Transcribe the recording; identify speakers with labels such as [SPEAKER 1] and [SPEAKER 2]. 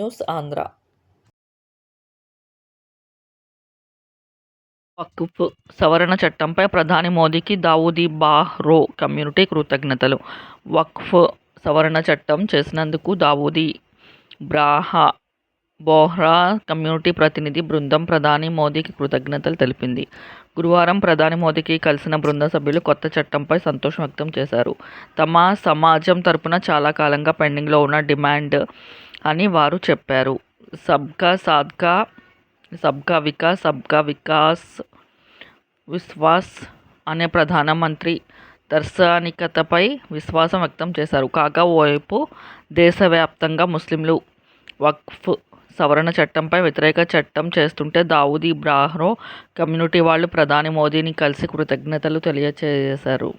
[SPEAKER 1] News Andhra వక్ఫ్ సవరణ చట్టంపై ప్రధాని మోదీకి దావూదీ బాహ్రో కమ్యూనిటీ కృతజ్ఞతలు వక్ఫ్ సవరణ చట్టం చేసినందుకు దావూదీ బ్రాహా బోహ్రా కమ్యూనిటీ ప్రతినిధి బృందం ప్రధాని మోదీకి కృతజ్ఞతలు తెలిపింది గురువారం ప్రధాని మోదీకి కలిసిన బృంద సభ్యులు కొత్త చట్టంపై సంతోషం వ్యక్తం చేశారు తమ సమాజం తరపున చాలా కాలంగా పెండింగ్లో ఉన్న డిమాండ్ అని వారు చెప్పారు. సబ్కా సాద్కా సబ్కా వికాస్ సబ్కా వికాస్ విశ్వాస్ అనే ప్రధానమంత్రి దార్శనికతపై విశ్వాసం వ్యక్తం చేశారు. కాగా ఓవైపు దేశవ్యాప్తంగా ముస్లింలు వక్ఫ్ సవరణ చట్టంపై వ్యతిరేక చట్టం చేస్తుంటే దావూద్ ఇబ్రాహ్రో కమ్యూనిటీ వాళ్ళు ప్రధాని మోదీని కలిసి కృతజ్ఞతలు తెలియజేశారు